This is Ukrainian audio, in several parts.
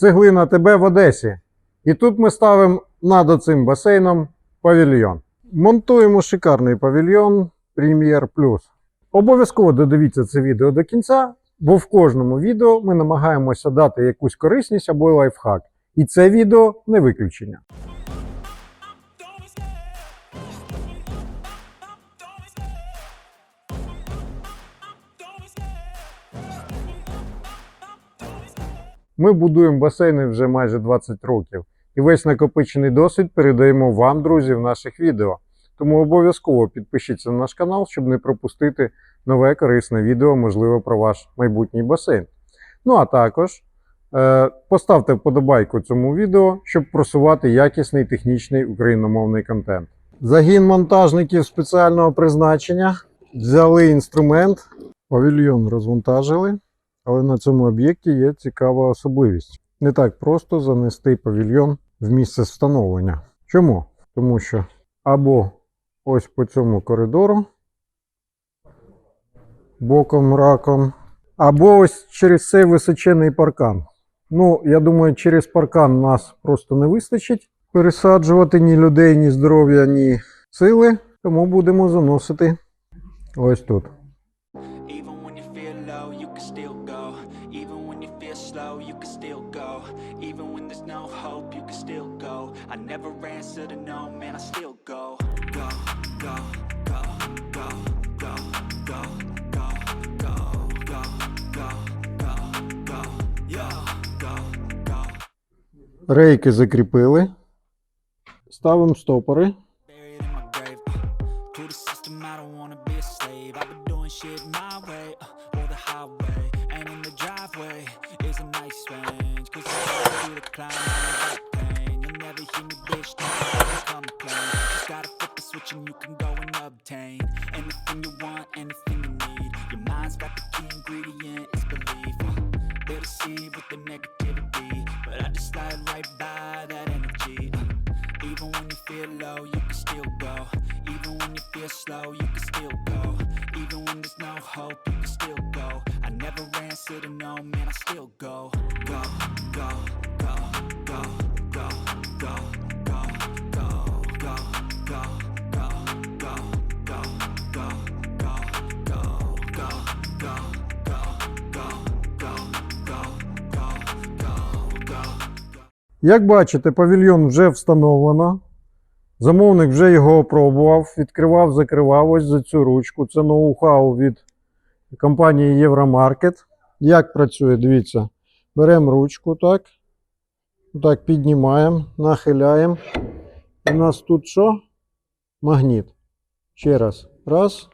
Цеглина ТБ в Одесі. І тут ми ставимо над цим басейном павільйон. Монтуємо шикарний павільйон Premier Plus. Обов'язково додивіться це відео до кінця, бо в кожному відео ми намагаємося дати якусь корисність або лайфхак. І це відео не виключення. Ми будуємо басейни вже майже 20 років, і весь накопичений досвід передаємо вам, друзі, в наших відео. Тому обов'язково підпишіться на наш канал, щоб не пропустити нове корисне відео, можливо, про ваш майбутній басейн. Ну а також е, поставте вподобайку цьому відео, щоб просувати якісний технічний україномовний контент. Загін монтажників спеціального призначення взяли інструмент, павільйон розвантажили. Але на цьому об'єкті є цікава особливість. Не так просто занести павільйон в місце встановлення. Чому? Тому що або ось по цьому коридору, боком раком, або ось через цей височений паркан. Ну, я думаю, через паркан нас просто не вистачить пересаджувати ні людей, ні здоров'я, ні сили. Тому будемо заносити ось тут. Even when you feel low, you can still go. Even when you feel slow, you can still go. Even when there's no hope, you can still go. I never answer to no, man, I still go. Go, go, go, go, go, go, go, go, go, go, go, go, yo, go, go. Рейки закріпили. Ставимо стопори. Buried in my grave. uh, To the system, I don't wanna be a slave. I've been doing shit my way, uh, or the highway. And in the driveway is a nice range. Cause I do the climb and the pain. You'll never hear me, bitch, never complain. Just gotta flip the switch and you can go and obtain anything you want, anything you need. Your mind's got the key ingredient, it's belief. Uh, They'll deceive with the negativity, but I just slide right by that energy. Uh, even when you feel low, you can still go. Even when you feel slow, you can still go. Even when there's no hope, answer to no, man, I still go, go, go, go, go, go, go, go. Як бачите, павільйон вже встановлено. Замовник вже його опробував, відкривав, закривав ось за цю ручку. Це ноу-хау від компанії Євромаркет. Як працює, дивіться. Беремо ручку, так. Так, піднімаємо, нахиляємо. У нас тут що? Магніт. Ще раз. Раз.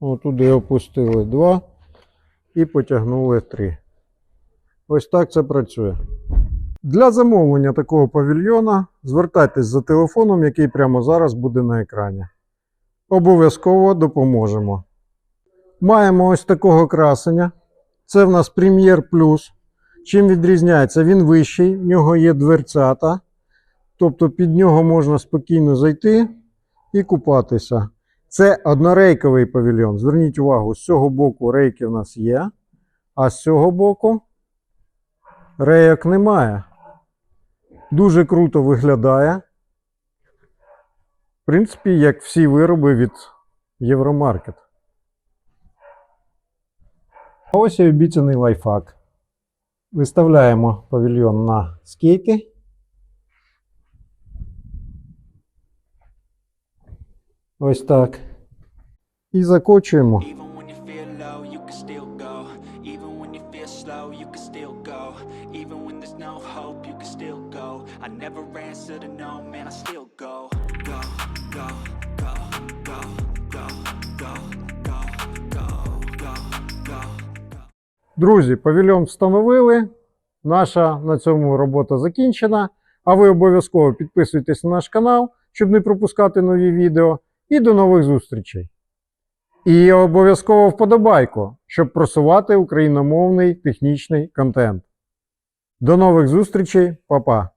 Отуди опустили два. І потягнули три. Ось так це працює. Для замовлення такого павільйона звертайтесь за телефоном, який прямо зараз буде на екрані. Обов'язково допоможемо. Маємо ось такого красення. Це в нас Premier Plus. Чим відрізняється? Він вищий, в нього є дверцята. Тобто під нього можна спокійно зайти і купатися. Це однорейковий павільйон. Зверніть увагу, з цього боку рейки в нас є, а з цього боку рейок немає. Дуже круто виглядає. В принципі, як всі вироби від Євромаркет. А ось і обіцяний лайфхак. Виставляємо павільйон на скейти. Ось так. І закочуємо. I go, go, go. Друзі, павільйон встановили. Наша на цьому робота закінчена. А ви обов'язково підписуйтесь на наш канал, щоб не пропускати нові відео. І до нових зустрічей. І обов'язково вподобайку, щоб просувати україномовний технічний контент. До нових зустрічей, Па-па!